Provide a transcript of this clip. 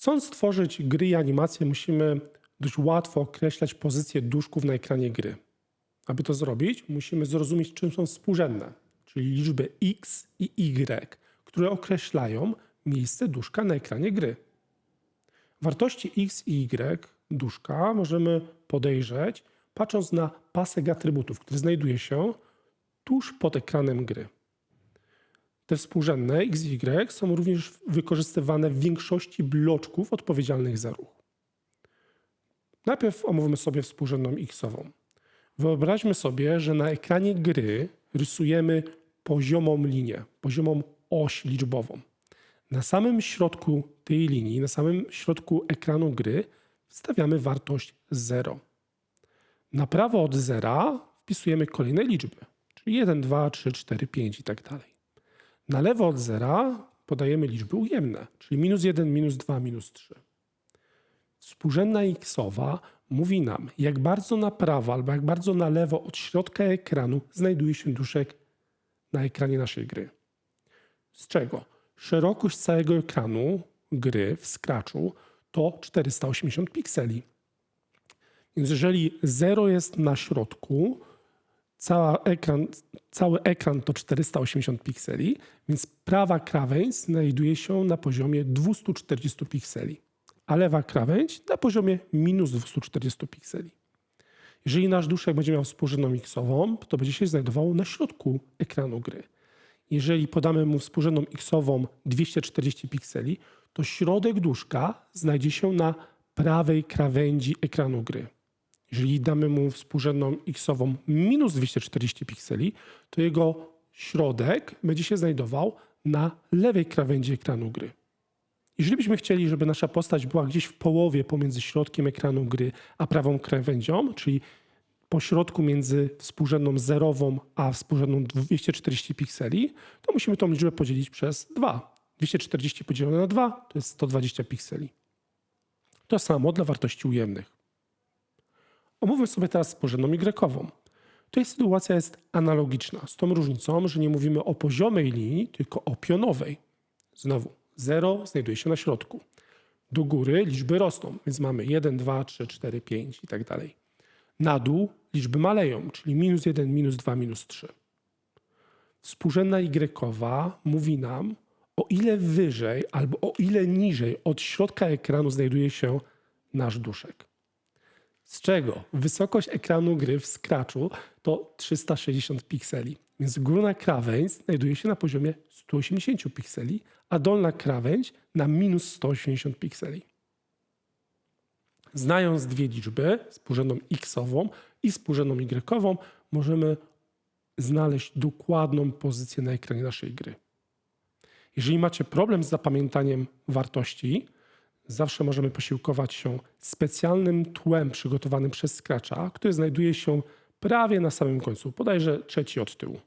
Chcąc stworzyć gry i animacje, musimy dość łatwo określać pozycję duszków na ekranie gry. Aby to zrobić, musimy zrozumieć, czym są współrzędne, czyli liczby x i y, które określają miejsce duszka na ekranie gry. Wartości x i y duszka możemy podejrzeć, patrząc na pasek atrybutów, który znajduje się tuż pod ekranem gry. Te współrzędne x y są również wykorzystywane w większości bloczków odpowiedzialnych za ruch. Najpierw omówmy sobie współrzędną x-ową. Wyobraźmy sobie, że na ekranie gry rysujemy poziomą linię, poziomą oś liczbową. Na samym środku tej linii, na samym środku ekranu gry wstawiamy wartość 0. Na prawo od zera wpisujemy kolejne liczby, czyli 1, 2, 3, 4, 5 i tak dalej. Na lewo od zera podajemy liczby ujemne, czyli minus 1, minus 2, minus 3. Współrzędna x-owa mówi nam, jak bardzo na prawo albo jak bardzo na lewo od środka ekranu znajduje się duszek na ekranie naszej gry. Z czego? Szerokość całego ekranu gry w Scratchu to 480 pikseli. Więc jeżeli 0 jest na środku, cały ekran, cały ekran to 480 pikseli, więc prawa krawędź znajduje się na poziomie 240 pikseli, a lewa krawędź na poziomie minus 240 pikseli. Jeżeli nasz duszek będzie miał współrzędną x-ową, to będzie się znajdował na środku ekranu gry. Jeżeli podamy mu współrzędną x-ową 240 pikseli, to środek duszka znajdzie się na prawej krawędzi ekranu gry. Jeżeli damy mu współrzędną x-ową minus 240 pikseli, to jego środek będzie się znajdował na lewej krawędzi ekranu gry. Jeżeli byśmy chcieli, żeby nasza postać była gdzieś w połowie pomiędzy środkiem ekranu gry a prawą krawędzią, czyli po środku między współrzędną zerową a współrzędną 240 pikseli, to musimy tą liczbę podzielić przez 2. 240 podzielone na 2 to jest 120 pikseli. To samo dla wartości ujemnych. Omówmy sobie teraz współrzędną y. Tutaj sytuacja jest analogiczna, z tą różnicą, że nie mówimy o poziomej linii, tylko o pionowej. Znowu, 0 znajduje się na środku. Do góry liczby rosną, więc mamy 1, 2, 3, 4, 5 i tak dalej. Na dół liczby maleją, czyli minus 1, minus 2, minus 3. Współrzędna y mówi nam, o ile wyżej albo o ile niżej od środka ekranu znajduje się nasz duszek. Z czego wysokość ekranu gry w Scratchu to 360 pikseli, więc górna krawędź znajduje się na poziomie 180 pikseli, a dolna krawędź na minus 180 pikseli. Znając dwie liczby, współrzędną x-ową i współrzędną y, możemy znaleźć dokładną pozycję na ekranie naszej gry. Jeżeli macie problem z zapamiętaniem wartości, zawsze możemy posiłkować się specjalnym tłem przygotowanym przez Scratcha, który znajduje się prawie na samym końcu, bodajże trzeci od tyłu.